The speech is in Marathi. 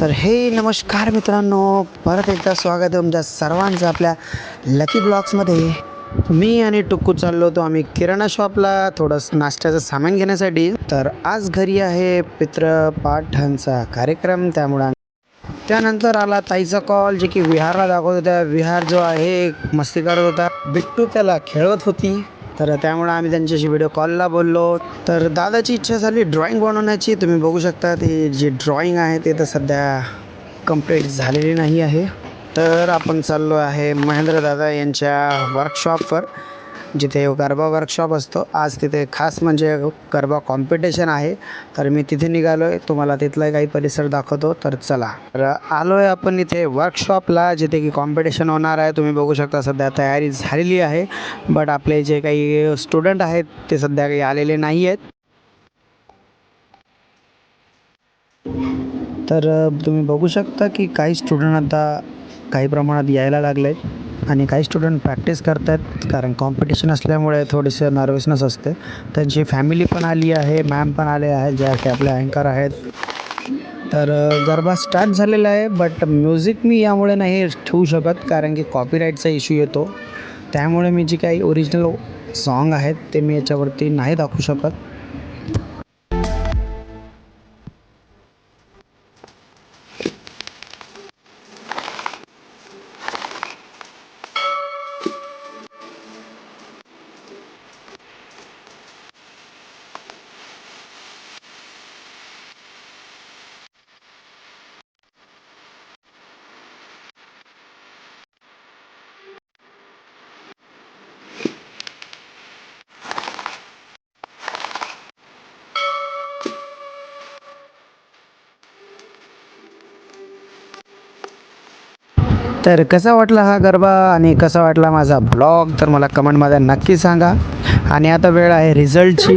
तर हे नमस्कार मित्रांनो परत एकदा स्वागत आहे तुमच्या सर्वांचं आपल्या लकी ब्लॉग्समध्ये मी आणि टुक्कू चाललो होतो आम्ही किराणा शॉपला थोडंसं नाश्त्याचं सामान घेण्यासाठी. तर आज घरी आहे पित्रपाठांचा कार्यक्रम त्यामुळं त्यानंतर आला ताईचा कॉल जे की विहारला दाखवत होत्या. विहार जो आहे मस्ती करत होता. बिट्टू त्याला खेळवत होती. तर त्यामुळे आम्ही त्यांच्याशी व्हिडिओ कॉलला बोललो. तर दादाची इच्छा झाली ड्रॉईंग बनवण्याची. तुम्ही बघू शकता ती जी ड्रॉईंग आहे ते तर सध्या कंप्लीट झालेली नाही आहे. तर आपण चाललो आहे महेंद्र दादा यांच्या वर्कशॉपवर जिथे गरबा वर्कशॉप असतो. आज तिथे खास म्हणजे गरबा कॉम्पिटिशन आहे. तर मी तिथे निघालो आहे तुम्हाला तिथला काही परिसर दाखवतो. तर चला. तर आलो आहे आपण इथे वर्कशॉपला जिथे की कॉम्पिटिशन होणार आहे. तुम्ही बघू शकता सध्या तयारी झालेली आहे. बट आपले जे काही स्टुडंट आहेत ते सध्या काही आलेले नाही आहेत तर तुम्ही बघू शकता की काही स्टुडंट आता काही प्रमाणात यायला लागले आहेत आणि काही स्टुडंट प्रॅक्टिस करत आहेत कारण कॉम्पिटिशन असल्यामुळे थोडीसं नर्वसनेस असते. त्यांची फॅमिली पण आली आहे मॅम पण आले आहेत ज्या की आपले अँकर आहेत. तर गरबा स्टार्ट झालेला आहे बट म्युझिक मी यामुळे नाही ठेवू शकत कारण की कॉपीराईटचा इश्यू येतो. त्यामुळे मी जी काही ओरिजिनल सॉन्ग आहेत ते मी याच्यावरती नाही दाखवू शकत. तर कसा वाटला हा गरबा आणि कसा वाटला माझा ब्लॉग? तर मला कमेंटमध्ये नक्की सांगा. आणि आता वेळ आहे रिझल्टची